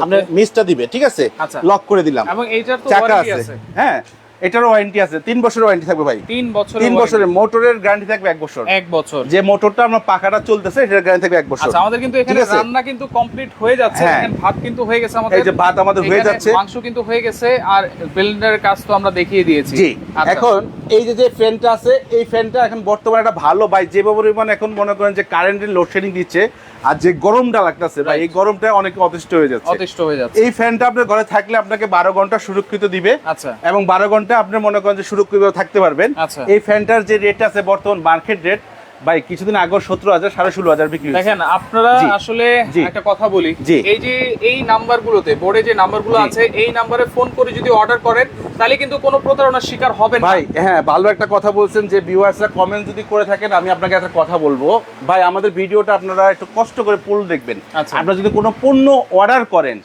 Speaker 2: আপনার মিসটা দিবে ঠিক আছে?
Speaker 1: আচ্ছা।
Speaker 2: লক করে দিলাম।
Speaker 1: এবং এইটার
Speaker 2: চাকা আছে। হ্যাঁ। এটারও ওয়ারেন্টি আছে। তিন বছরের ওয়ারেন্টি থাকবে ভাই।
Speaker 1: তিন বছর
Speaker 2: তিন বছরের মোটরের গ্যারান্টি থাকবে এক বছর।
Speaker 1: এক বছর।
Speaker 2: যে মোটরটা আমরা পাখাটা চলতেছে সেটার গ্যারান্টি থাকবে এক বছর।
Speaker 1: আচ্ছা আমাদের কিন্তু এখানে রান্না কিন্তু কমপ্লিট হয়ে যাচ্ছে।
Speaker 2: হ্যাঁ।
Speaker 1: ভাত কিন্তু হয়ে গেছে আমাদের।
Speaker 2: এই যে ভাত আমাদের হয়ে যাচ্ছে।
Speaker 1: মাংস কিন্তু হয়ে গেছে আর ব্লেন্ডারের কাজ তো আমরা দেখিয়ে দিয়েছি।
Speaker 2: জি।
Speaker 1: আচ্ছা।
Speaker 2: এখন এই যে যে ফ্যানটা আছে এই ফ্যানটা এখন বর্তমানে একটা ভালো ভাই যে পরিমাণ এখন মনে করেন যে কারেন্টের লোডশেডিং দিচ্ছে আর যে গরমটা লাগতেছে ভাই. এই গরমটা অনেক অতিষ্ঠ হয়ে যাচ্ছে।
Speaker 1: অতিষ্ঠ হয়ে যাচ্ছে।
Speaker 2: এই ফ্যানটা আপনার ঘরে থাকলে আপনাকে বারো ঘণ্টা সুরক্ষিত দিবে।
Speaker 1: আচ্ছা।
Speaker 2: এবং বারো ঘণ্টা আপনি মনে করেন যে সুরক্ষিত থাকতে পারবেন।
Speaker 1: আচ্ছা।
Speaker 2: এই ফ্যানটার যে রেট আছে বর্তমান মার্কেট রেট ভাই কিছুদিন আগে সতেরো হাজার সাড়ে ষোলো হাজার বিক্রি
Speaker 1: দেখেন আপনারা আসলে। একটা কথা বলি। এই যে এই নাম্বারগুলোতে বোর্ডে যে নাম্বারগুলো। আছে এই নাম্বারে ফোন করে যদি অর্ডার করেন তাহলে কিন্তু কোনো প্রতারণার শিকার হবেন না
Speaker 2: ভাই হ্যাঁ ভালো একটা কথা বলছেন যে ভিউয়ার্সরা কমেন্ট যদি করে থাকেন আমি আপনাকে একটা কথা বলব ভাই আমাদের ভিডিওটা আপনারা একটু কষ্ট করে পুল দেখবেন
Speaker 1: আচ্ছা।
Speaker 2: আপনারা যদি কোনো পণ্য অর্ডার করেন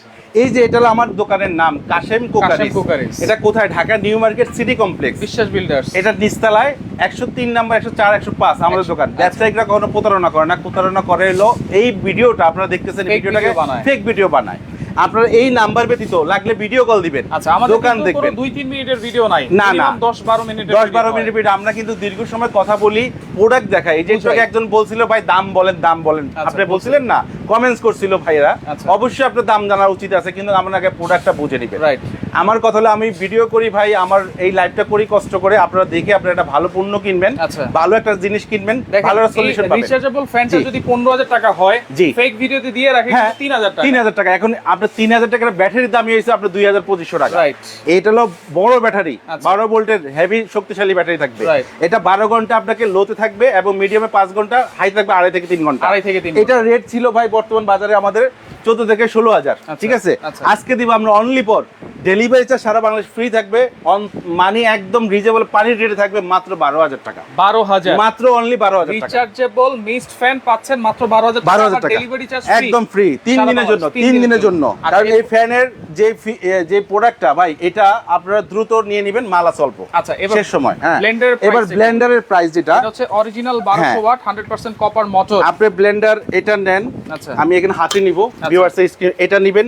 Speaker 2: এই যে এটা হলো আমার দোকানের নাম কাশেম কোকারি
Speaker 1: কোকারিস।
Speaker 2: এটা কোথায়? Dhaka new market city complex.
Speaker 1: Biswas builders.
Speaker 2: এটা নিস্তালায় একশো তিন নাম্বার একশো চার একশো পাঁচ আমাদের দোকান। ব্যবসায়িকরা কখনো প্রতারণা করে না প্রতারণা করে এলো এই ভিডিওটা আপনারা দেখতেছেন ভিডিওটাকে। ফেক ভিডিও বানায়। আপনারা এই নাম্বার ব্যতীত লাগলে ভিডিও কল দিবেন।
Speaker 1: আচ্ছা আমাদের
Speaker 2: দোকান দেখবেন।
Speaker 1: দুই তিন মিনিটের ভিডিও নাই।
Speaker 2: না, না।
Speaker 1: দশ বারো মিনিটের
Speaker 2: দশ বারো
Speaker 1: video
Speaker 2: মিনিট ভিডিও আমরা কিন্তু দীর্ঘ সময় কথা বলি প্রোডাক্ট দেখাই। এই যে একটু একজন বলছিল ভাই দাম বলেন দাম বলেন।
Speaker 1: আচ্ছা,
Speaker 2: আপনি বলছিলেন না কমেন্টস করছিল ভাইরা
Speaker 1: আচ্ছা।
Speaker 2: অবশ্যই আপনার দাম জানা উচিত আছে কিন্তু আমরা আগে প্রোডাক্টটা বুঝে নিবেন।
Speaker 1: Right.
Speaker 2: আমার কথা হলো আমি ভিডিও করি ভাই আমার এই লাইভটা করি কষ্ট করে। আপনারা দেখে আপনারা একটা ভালো পণ্য কিনবেন
Speaker 1: আচ্ছা।
Speaker 2: ভালো একটা জিনিস কিনবেন ভালো
Speaker 1: এই
Speaker 2: সলিউশন পাবেন।
Speaker 1: রিচার্জেবল ফ্যানটা যদি পনেরো হাজার টাকা হয়
Speaker 2: জি।
Speaker 1: ফেক ভিডিওতে দিয়ে রাখে
Speaker 2: হ্যাঁ
Speaker 1: তিন হাজার টাকা।
Speaker 2: তিন হাজার টাকা। এখন আপনার তিন হাজার টাকার ব্যাটারি দামি হয়েছে আপনার দুই হাজার পঁচিশশো টাকা। এটা হলো বড় ব্যাটারি
Speaker 1: আচ্ছা।
Speaker 2: বারো ভোল্টের হেভি শক্তিশালী ব্যাটারি থাকবে। এটা বারো ঘণ্টা আপনাকে লোতে থাকবে এবং মিডিয়ামে পাঁচ ঘণ্টা হাই থাকবে আড়াই থেকে তিন ঘণ্টা।
Speaker 1: আড়াই থেকে তিন
Speaker 2: এটা রেট ছিল ভাই বর্তমান বাজারে আমাদের চোদ্দ থেকে ষোলো হাজার।
Speaker 1: আচ্ছা,
Speaker 2: ঠিক আছে?
Speaker 1: আচ্ছা।
Speaker 2: আজকে দিব আমরা অনলি পর ডেলিভারি চার্জ সারা বাংলাদেশ ফ্রি থাকবে। মানি একদম রিজনেবল পানির রেটে থাকবে মাত্র বারো হাজার টাকা।
Speaker 1: বারো হাজার।
Speaker 2: মাত্র অনলি বারো হাজার
Speaker 1: রিচার্জেবল মিসড ফ্যান পাচ্ছেন মাত্র বারো হাজার
Speaker 2: বারো হাজার টাকা।
Speaker 1: ডেলিভারি চার্জ
Speaker 2: একদম ফ্রি তিন দিনের জন্য তিন দিনের জন্য। কারণ এই ফ্যানের যে যে প্রোডাক্টটা ভাই এটা আপনারা দ্রুত নিয়ে নেবেন মালা স্বল্প।
Speaker 1: আচ্ছা,
Speaker 2: শেষ সময় হ্যাঁ। এবার ব্লেন্ডারের প্রাইস যেটা
Speaker 1: হচ্ছে অরিজিনাল
Speaker 2: হ্যাঁ।
Speaker 1: Watt hundred percent copper motor
Speaker 2: আপনি ব্লেন্ডার এটা নেন
Speaker 1: আচ্ছা।
Speaker 2: আমি এখানে হাতে নিব ভিউয়ার্স এটা নেবেন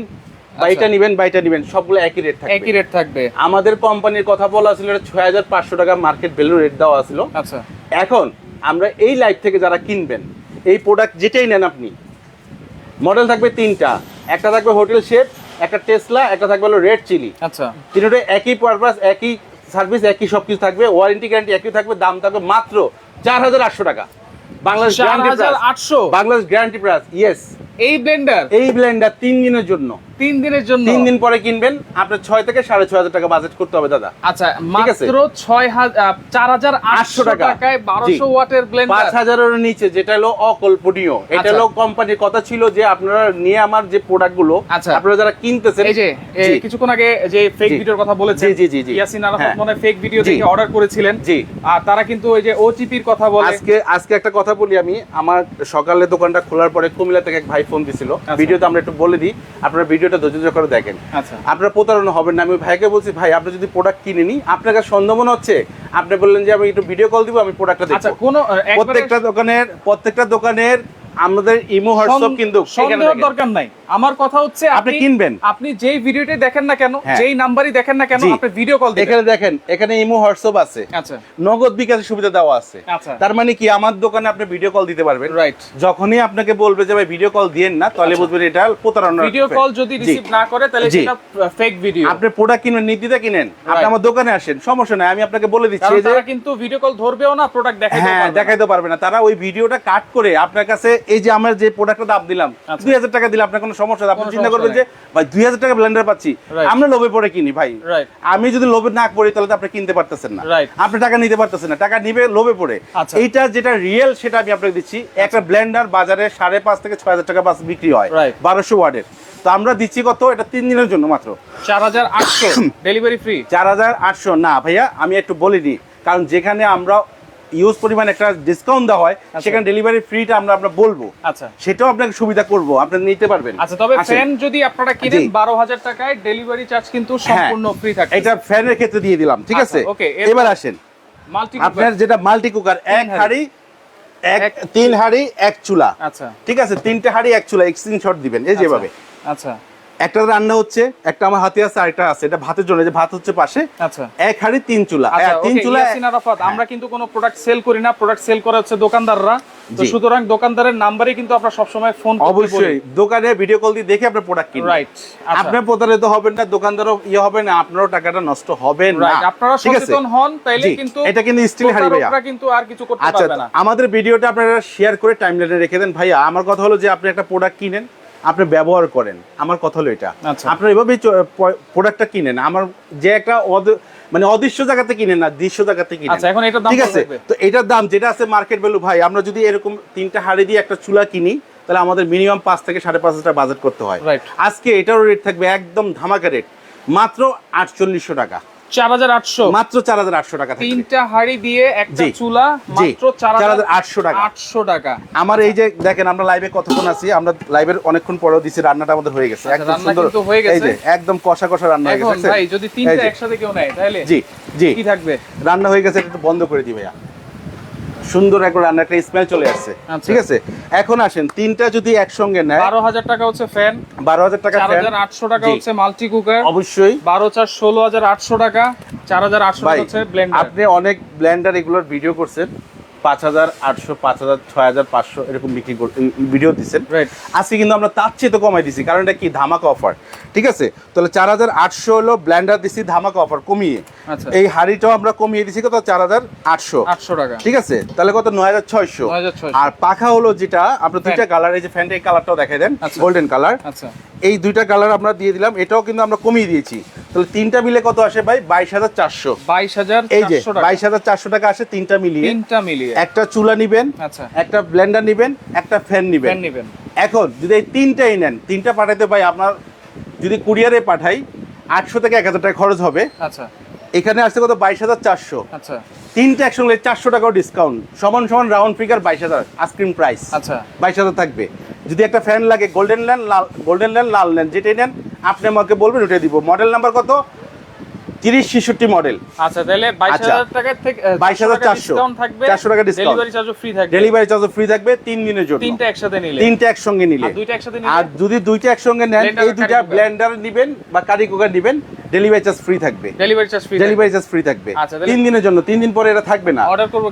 Speaker 2: বা
Speaker 1: আচ্ছা।
Speaker 2: এটা নিবেন বা এটা নিবেন সবগুলো একই রেট থাকবে।
Speaker 1: একই রেট থাকবে।
Speaker 2: আমাদের কোম্পানির কথা বলা ছিল ছয় হাজার পাঁচশো টাকা মার্কেট ভ্যালু রেট দেওয়া ছিল
Speaker 1: আচ্ছা।
Speaker 2: এখন আমরা এই লাইট থেকে যারা কিনবেন এই প্রোডাক্ট যেটাই নেন আপনি মডেল থাকবে তিনটা। একটা থাকবে হোটেল শেপ একটা টেসলা একটা থাকবে হলো রেড চিলি।
Speaker 1: আচ্ছা।
Speaker 2: তিনটে একই পারপাস একই সার্ভিস একই সব কিছু থাকবে ওয়ারেন্টি গ্যারান্টি একই থাকবে দাম থাকবে মাত্র চার হাজার আটশো টাকা। বাংলাদেশ গ্যারান্টি
Speaker 1: আটশো?
Speaker 2: বাংলাদেশ গ্যারান্টি প্রাইস ইয়েস
Speaker 1: এই ব্লেন্ডার
Speaker 2: এই ব্লেন্ডার তিন দিনের জন্য।
Speaker 1: তিন দিনের জন্য?
Speaker 2: তিন দিন পরে কিনবেন আপনার ছয় থেকে সাড়ে ছয় হাজার টাকা বাজেট করতে হবে দাদা।
Speaker 1: আচ্ছা মাত্র ছয় হাজার চার হাজার আটশো টাকায় বারোশো ওয়াটের ব্লেন্ডার
Speaker 2: পাঁচ হাজারের নিচে যেটা হলো অকল্পনীয়। এটা
Speaker 1: আচ্ছা।
Speaker 2: হলো কোম্পানির কথা ছিল যে আপনারা নিয়ে আমার যে প্রোডাক্টগুলো
Speaker 1: আচ্ছা।
Speaker 2: আপনারা যারা কিনতেছেন
Speaker 1: এই যে কিছুক্ষণ আগে যে ফেক ভিডিওর কথা বলেছেন
Speaker 2: জি, জি, জি।
Speaker 1: ইয়াসিন আরাফাত
Speaker 2: হ্যাঁ।
Speaker 1: মনে ফেক ভিডিও। দেখে অর্ডার করেছিলেন।
Speaker 2: জি।
Speaker 1: আর তারা কিন্তু ওই যে ওটিপির কথা বলে।
Speaker 2: আজকে আজকে একটা কথা বলি আমি। আমার সকালে দোকানটা খোলার পরে কুমিল্লা থেকে এক ভাই ফোন দিছিল।
Speaker 1: আচ্ছা।
Speaker 2: ভিডিওতে আমরা একটু বলে দিই আপনারা ভিডিওটা ধৈর্য ধরে করে দেখেন।
Speaker 1: আচ্ছা।
Speaker 2: আপনারা প্রতারণা হবেন না। আমি ভাইকে বলছি ভাই আপনি যদি প্রোডাক্ট কিনে নি আপনার কাছে সন্দেহ মনে হচ্ছে? আপনি বললেন যে আমি একটু ভিডিও কল দিব আমি প্রোডাক্টটা
Speaker 1: আচ্ছা
Speaker 2: দেখব।
Speaker 1: কোন
Speaker 2: প্রত্যেকটা দোকানের প্রত্যেকটা দোকানের আমাদের ইমো হোয়াটসঅ্যাপ কিন্তু সেখানে
Speaker 1: সন্দেহের দরকার নাই। আমার কথা হচ্ছে
Speaker 2: আপনি কিনবেন।
Speaker 1: আপনি যেই ভিডিওটি দেখেন না কেন
Speaker 2: হ্যাঁ।
Speaker 1: যেই নাম্বারই দেখেন না কেন আপনি ভিডিও কল
Speaker 2: এখানে দেখেন এখানে ইমো হোয়াটসঅ্যাপ আছে।
Speaker 1: আচ্ছা।
Speaker 2: নগদ বিকাশের সুবিধা দেওয়া আছে।
Speaker 1: আচ্ছা।
Speaker 2: তার মানে কি আমার দোকানে আপনি ভিডিও কল দিতে পারবেন।
Speaker 1: রাইট
Speaker 2: যখনই আপনাকে বলবে যে ভাই ভিডিও কল দিয়েন না তাহলে বুঝবেন এটা প্রতারণা
Speaker 1: ভিডিও কল যদি রিসিভ না করে তাহলে। সেটা ফেক ভিডিও
Speaker 2: আপনি প্রোডাক্ট কিনবেন নীতিতে কিনেন। আপনি আমার দোকানে আসেন সমস্যা নাই আমি আপনাকে বলে দিচ্ছি যে
Speaker 1: তারা কিন্তু ভিডিও কল ধরবেও না প্রোডাক্ট দেখাইতে
Speaker 2: হ্যাঁ
Speaker 1: পারবে না।
Speaker 2: দেখাইতে পারবে না। তারা ওই ভিডিওটা কাট করে আপনার কাছে এই যে আমরা যে প্রোডাক্টটা দাম দিলাম
Speaker 1: আচ্ছা।
Speaker 2: দুই হাজার টাকা দিলে আপনার কোনো সমস্যা। আপনি চিন্তা করবেন যে ভাই দুই হাজার টাকা ব্লেন্ডার পাচ্ছি আমরা লোভে পড়ে কিনি ভাই। আমি যদি লোভে না পড়ি তাহলে তো আপনি কিনতে পারতেছেন না. আপনি টাকা নিতে পারতেছেন না টাকা নিবে লোভে পড়ে।
Speaker 1: আচ্ছা।
Speaker 2: এইটা যেটা রিয়েল সেটা আমি আপনাকে দিচ্ছি একটা ব্লেন্ডার বাজারে সাড়ে পাঁচ থেকে ছয় হাজার টাকা বাস বিক্রি হয় বারোশো ওয়ার্ডের তো আমরা দিচ্ছি কত? এটা তিন দিনের জন্য মাত্র।
Speaker 1: চার হাজার আটশো ডেলিভারি ফ্রি
Speaker 2: চার হাজার আটশো। না ভাইয়া আমি একটু বলে দিই কারণ যেখানে আমরা ইউজ পরিমাণ একটা ডিসকাউন্ট দেওয়া হয় সেখানে ডেলিভারি ফ্রিটা আমরা আমরা বলব।
Speaker 1: আচ্ছা।
Speaker 2: সেটাও আপনাকে সুবিধা করব আপনি নিতে পারবেন।
Speaker 1: আচ্ছা তবে ফ্যান যদি আপনারা কিনেন
Speaker 2: জি।
Speaker 1: বারো হাজার টাকায় ডেলিভারি চার্জ কিন্তু
Speaker 2: হ্যাঁ,
Speaker 1: সম্পূর্ণ ফ্রি থাকে
Speaker 2: এটা ফ্যানের ক্ষেত্রে দিয়ে দিলাম ঠিক
Speaker 1: আচ্ছা,
Speaker 2: আছে? এবার আসেন।
Speaker 1: মাল্টি
Speaker 2: আপনার যেটা মাল্টি কুকার এক
Speaker 1: হাঁড়ি।
Speaker 2: এক তিন হাড়ি এক চুলা।
Speaker 1: আচ্ছা।
Speaker 2: ঠিক আছে তিনটে হাড়ি এক চুলা স্ক্রিনশট দিবেন এই যেভাবে।
Speaker 1: আচ্ছা।
Speaker 2: একটা রান্না হচ্ছে একটা আমার হাতে আছে আরেকটা আছে। এটা ভাতের জন্য যে ভাত হচ্ছে পাশে।
Speaker 1: আচ্ছা।
Speaker 2: এক হাড়ি তিন চুলা।
Speaker 1: আচ্ছা
Speaker 2: হ্যাঁ, তিন চুলা
Speaker 1: আরাফাত আমরা কিন্তু কোনো প্রোডাক্ট সেল করি না। প্রোডাক্ট সেল করে হচ্ছে দোকানদাররা। তো সুতরাং দোকানদারের নাম্বারে কিন্তু আমরা সবসময় ফোন
Speaker 2: অবশ্যই দোকানে ভিডিও কল দিয়ে দেখে আপনার প্রোডাক্ট কিনবেন।
Speaker 1: রাইট
Speaker 2: আপনার প্রতারিত হবেন না দোকানদারও ইয়ে হবে না আপনারও টাকাটা নষ্ট হবে না।
Speaker 1: রাইট আপনারা সচেতন হন তাইলে কিন্তু
Speaker 2: এটা কিন্তু স্টিল হারি ভাইয়া
Speaker 1: প্রতারকরা কিন্তু আর কিছু করতে
Speaker 2: আচ্ছা
Speaker 1: পারবে না।
Speaker 2: আমাদের ভিডিওটা আপনারা শেয়ার করে টাইমলাইনে রেখে দেন। ভাইয়া আমার কথা হলো যে আপনি একটা প্রোডাক্ট কিনেন আপনি ব্যবহার করেন। আমার কথা হলো এটা।
Speaker 1: আচ্ছা।
Speaker 2: আপনারা এভাবেই প্রোডাক্টটা কিনেন। আমার যে একটা মানে অদৃশ্য জায়গাতে কিনেন না দৃশ্য জায়গাতে কিনেন।
Speaker 1: আচ্ছা, এখন এটার দাম
Speaker 2: ঠিক আছে? তো এটার দাম যেটা আছে মার্কেট ভ্যালু ভাই আমরা যদি এরকম তিনটা হাড়ি দিয়ে একটা চুলা কিনি তাহলে আমাদের মিনিমাম পাঁচ থেকে সাড়ে পাঁচ হাজার বাজেট করতে হয়। আজকে এটারও রেট থাকবে একদম ধামাকা রেট মাত্র আটচল্লিশশো টাকা।
Speaker 1: চার হাজার আটশো।
Speaker 2: মাত্র চার হাজার আটশো টাকা থাকবে।
Speaker 1: তিনটা হাড়ি দিয়ে একটা চুলা মাত্র চার হাজার
Speaker 2: 4,800 টাকা।
Speaker 1: আটশো টাকা।
Speaker 2: আমার এই যে দেখেন আমরা লাইভে কতক্ষণ আছি? আমরা লাইভের অনেকক্ষণ পরেও দিছি রান্নাটা আমাদের হয়ে গেছে।
Speaker 1: আচ্ছা,
Speaker 2: একদম সুন্দর।
Speaker 1: হয়ে গেছে।
Speaker 2: এই যে একদম কষা কষা রান্না হয়ে গেছে।
Speaker 1: ভাই যদি তিনটা একসাথে কেউ নেয় তাহলে
Speaker 2: জি জি।
Speaker 1: কি থাকবে?
Speaker 2: রান্না হয়ে গেছে এটা বন্ধ করে দিই ভাইয়া। সুন্দর একটা রান্না একটা স্মেল চলে আসছে।
Speaker 1: আচ্ছা।
Speaker 2: ঠিক আছে? এখন আসেন তিনটা যদি একসঙ্গে নেয়
Speaker 1: বারো হাজার টাকা হচ্ছে ফ্যান
Speaker 2: বারো হাজার টাকা
Speaker 1: ফ্যান আটশো টাকা হচ্ছে মাল্টি কুকার
Speaker 2: অবশ্যই।
Speaker 1: বারো চার ষোলো হাজার আটশো টাকা চার হাজার আটশো হচ্ছে ব্লেন্ডার
Speaker 2: আপনি অনেক ব্লেন্ডার এগুলোর ভিডিও করছেন। পাঁচ হাজার আটশো পাঁচ হাজার ছয় হাজার পাঁচশো এরকম বিক্রি ভিডিও দিচ্ছেন। আজকে কিন্তু আমরা তার চেয়ে তো কমাই দিছি কারণ এটা কি ধামাকা অফার ঠিক আছে? তাহলে চার হাজার আটশো হলো ব্লেন্ডার দিছি ধামাকা অফার কমিয়ে।
Speaker 1: আচ্ছা।
Speaker 2: এই হাড়িটাও আমরা কমিয়ে দিছি কত? চার হাজার আটশো।
Speaker 1: আটশো টাকা।
Speaker 2: ঠিক আছে? তাহলে কত? নয় হাজার ছয়শো। আর পাখা হলো যেটা আপনার দুইটা কালার এই যে ফ্যানটা এই কালারটাও দেখাই দেন। গোল্ডেন কালার
Speaker 1: আচ্ছা।
Speaker 2: এই দুইটা কালার আমরা দিয়ে দিলাম এটাও কিন্তু আমরা কমিয়ে দিয়েছি। তাহলে তিনটা মিলে কত আসে ভাই? বাইশ হাজার চারশো।
Speaker 1: বাইশ হাজার
Speaker 2: এই যে বাইশ হাজার চারশো টাকা আসে তিনটা মিলিয়ে।
Speaker 1: তিনটা মিলিয়ে।
Speaker 2: একটা চুলা নিবেন
Speaker 1: আচ্ছা।
Speaker 2: একটা ব্লেন্ডার নিবেন একটা ফ্যান নিবেন।
Speaker 1: ফ্যান নেবেন।
Speaker 2: এখন যদি এই তিনটাই নেন তিনটা পাঠাইতে ভাই আপনার যদি কুরিয়ারে পাঠাই আটশো থেকে এক হাজার টাকা খরচ হবে।
Speaker 1: আচ্ছা।
Speaker 2: এখানে আসতে কত? বাইশ হাজার চারশো।
Speaker 1: আচ্ছা।
Speaker 2: তিনটা একসঙ্গে চারশো টাকাও ডিসকাউন্ট সমান সমান রাউন্ড ফিগার বাইশ হাজার আইসক্রিম প্রাইস
Speaker 1: আচ্ছা।
Speaker 2: বাইশ হাজার থাকবে। যদি একটা ফ্যান লাগে গোল্ডেন ল্যান্ড লাল গোল্ডেন ল্যান্ড লাল ল্যান্ড যেটাই নেন আপনি আমাকে বলবেন ওটাই দিব। মডেল নাম্বার কত? তিরিশ ছেষট্টি মডেল
Speaker 1: আচ্ছা তাহলে বাইশ
Speaker 2: আচ্ছা।
Speaker 1: হাজার টাকা থেকে
Speaker 2: 22,400
Speaker 1: ডিসকাউন্ট থাকবে
Speaker 2: 400 টাকা।
Speaker 1: ডেলিভারি চার্জও ফ্রি থাকবে।
Speaker 2: ডেলিভারি চার্জ ফ্রি থাকবে দিনের জন্য।
Speaker 1: তিনটা একসাথে নিলে।
Speaker 2: তিনটা একসঙ্গে নিলে।
Speaker 1: আর দুইটা একসাথে
Speaker 2: আর যদি দুইটা একসঙ্গে নেন এই দুইটা। ব্লেন্ডার নিবেন বা কারি কুকার নিবেন ডেলিভারি চার্জ ফ্রি থাকবে।
Speaker 1: Delivery charge free
Speaker 2: delivery charge free থাকবে।
Speaker 1: আচ্ছা,
Speaker 2: তিন দিনের জন্য তিন দিন পরে এটা থাকবে না।
Speaker 1: অর্ডার করব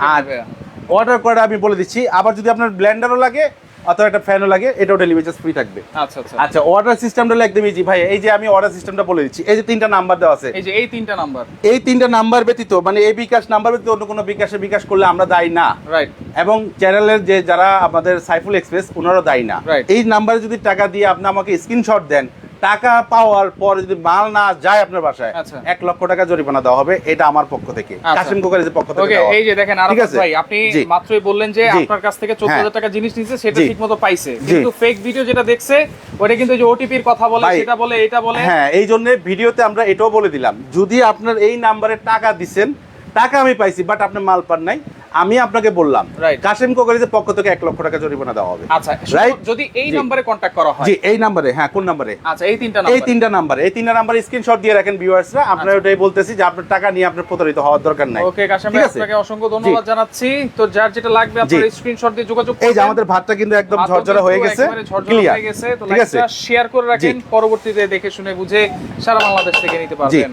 Speaker 2: অর্ডার করে আমি বলে দিচ্ছি আবার যদি আপনার ব্লেন্ডারও লাগে অথবা একটা ফ্যানও লাগে এটাও ডেলিভারি চার্জ ফ্রি থাকবে।
Speaker 1: আচ্ছা আচ্ছা।
Speaker 2: আচ্ছা অর্ডার সিস্টেমটা হলো একদম ইজি ভাই এই যে আমি অর্ডার সিস্টেমটা বলে দিচ্ছি এই যে তিনটা নাম্বার দেওয়া আছে।
Speaker 1: এই যে এই তিনটা নাম্বার
Speaker 2: এই তিনটা নাম্বার ব্যতীত মানে এই বিকাশ নাম্বার ব্যতীত অন্য কোনো বিকাশে বিকাশ করলে আমরা দায়ী না।
Speaker 1: রাইট
Speaker 2: এবং চ্যানেলের যে যারা আমাদের সাইফুল এক্সপ্রেস ওনারও দায়ী না. এই নাম্বারে যদি টাকা দিয়ে আপনি আমাকে স্ক্রিনশট দেন টাকা পাওয়ার পর যদি মাল না যায় আপনার বাসায়
Speaker 1: আচ্ছা।
Speaker 2: এক লক্ষ টাকা জরিমানা দেওয়া হবে এটা আমার পক্ষ থেকে
Speaker 1: আচ্ছা।
Speaker 2: কাশিম কোকারের পক্ষ থেকে।
Speaker 1: এই যে দেখেন
Speaker 2: ঠিক আছে?
Speaker 1: ভাই আপনি মাত্রই বললেন যে আপনার কাছ থেকে চোদ্দ হাজার
Speaker 2: হ্যাঁ।
Speaker 1: টাকা জিনিস নিচ্ছে সেটা
Speaker 2: জি।
Speaker 1: ঠিক মতো পাইছে কিন্তু ফেক ভিডিও যেটা দেখছে ওটা কিন্তু যে ওটিপির কথা বলে সেটা বলে এটা বলে
Speaker 2: হ্যাঁ এই জন্য ভিডিওতে আমরা এটাও বলে দিলাম যদি আপনার এই নাম্বারে টাকা দিছেন টাকা আমি পাইছি বাট আপনি মাল পান নাই আমি আপনাকে বললাম. কাশিম কোকারিজের পক্ষ থেকে এক লক্ষ টাকা জরিমানা দেওয়া হবে।
Speaker 1: আচ্ছা? শুধু যদি এই। নম্বরে কন্ট্যাক্ট করা হয়।
Speaker 2: জি এই নাম্বারে হ্যাঁ কোন নাম্বারে
Speaker 1: আচ্ছা এই তিনটা
Speaker 2: এই তিনটা নাম্বার এই তিনটা নাম্বার স্ক্রিনশট দিয়ে রাখেন ভিউয়ার্সরা আপনারা
Speaker 1: আচ্ছা।
Speaker 2: ওটাই বলতেছি যে আপনার টাকা নিয়ে আপনার প্রতারিত হওয়ার দরকার নাই।
Speaker 1: ওকে কাশেম ভাই আপনাকে অসংখ্য ধন্যবাদ জানাচ্ছি। তো যার যেটা লাগবে আপনার। স্ক্রিনশট দিয়ে যোগাযোগ করুন
Speaker 2: এই যে আমাদের ভাতটা কিন্তু একদম ঝরঝরা হয়ে গেছে। ক্লিয়ার
Speaker 1: হয়ে গেছে। তো লাইকটা শেয়ার করে রাখেন। পরবর্তীতে দেখে শুনে বুঝে সারা বাংলাদেশ থেকে নিতে পারবেন।